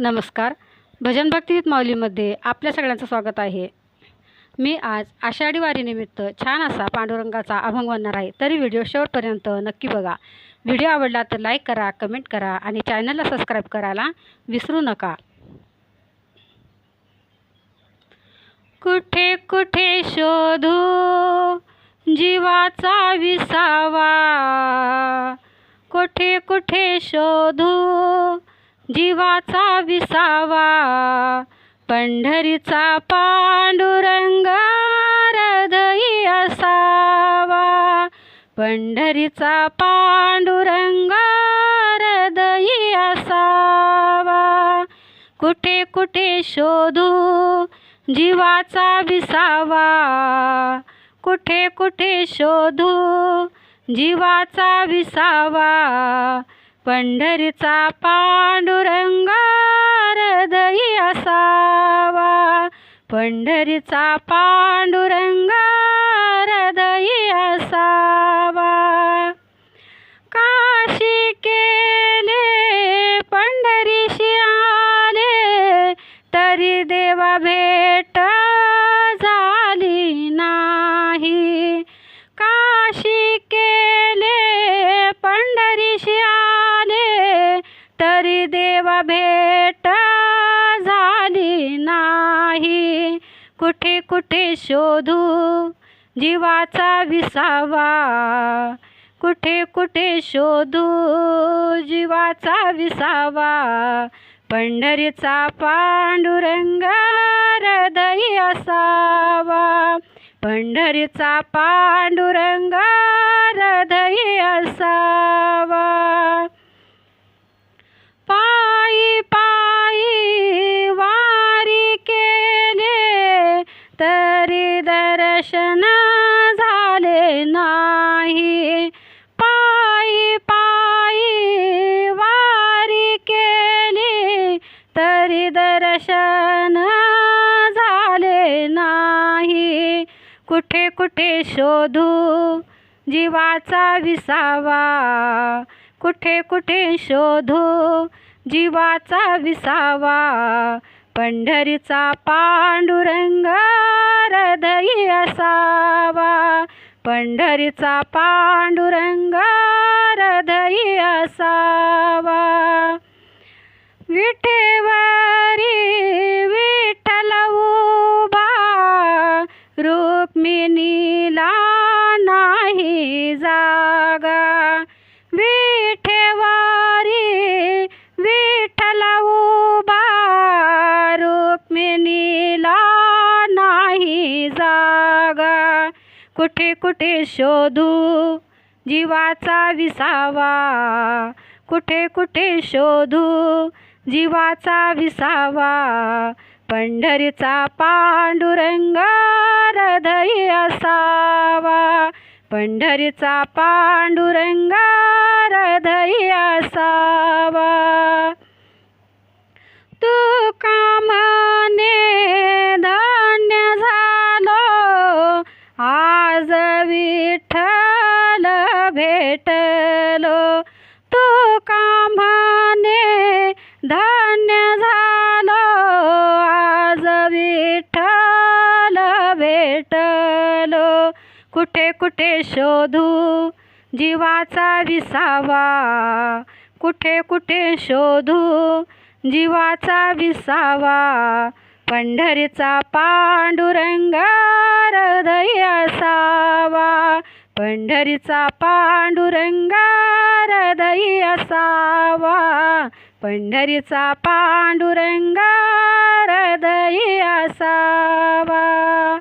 नमस्कार. भजन भक्तीत माऊलीमध्ये आपल्या सगळ्यांचं स्वागत आहे. मी आज आषाढी वारीनिमित्त छान असा पांडुरंगाचा अभंग म्हणणार आहे. तरी व्हिडिओ शेवटपर्यंत नक्की बघा. व्हिडिओ आवडला तर लाईक करा कमेंट करा आणि चॅनलला सबस्क्राईब करायला विसरू नका. कुठे कुठे शोधू? जीवाचा विसावा. कुठे कुठे शोधू? जीवाचा विसावा पंढरीचा पांडुरंग हृदयी असावा. पंढरीचा पांडुरंग हृदयी असावा. कुठे कुठे शोधू जीवाचा विसावा. कुठे कुठे शोधू जीवाचा विसावा. पंढरीचा पांडुरंग हृदयी असावा. पंढरीचा पांडुरंग हृदयी असावा. देवा भेट झाली नाही. कुठे कुठे शोधू जीवाचा विसावा. कुठे कुठे शोधू जीवाचा विसावा. पंढरीचा पांडुरंग हृदय असावा. पंढरीचा पांडुरंग दर्शन झाले नाही. पायी पायी वारी केली तरी दर्शन झाले नाही. कुठे कुठे शोधू जीवाचा विसावा? कुठे कुठे शोधू जीवाचा विसावा? पंढरीचा पांडुरंग असावा. पंढरीचा पांडुरंग हृदयी असावा. विठेवारी विठ्ठल उभा रुक्मिणीला नाही जागा. कुठे कुठे शोधू? जीवाचा विसावा. कुठे कुठे शोधू? जीवाचा विसावा. पंढरीचा पांडुरंग हृदयी असावा. पंढरीचा पांडुरंग हृदयी असावा. भेटलो तू कामाने धन्य झालो. आज विठ्ठल भेटलो. कुठे कुठे शोधू? जीवाचा विसावा. कुठे कुठे शोधू? जीवाचा विसावा. पंढरीचा पांडुरंगा पंढरीचा पांडुरंग हृदयी असावा. पंढरीचा पांडुरंग हृदयी असावा.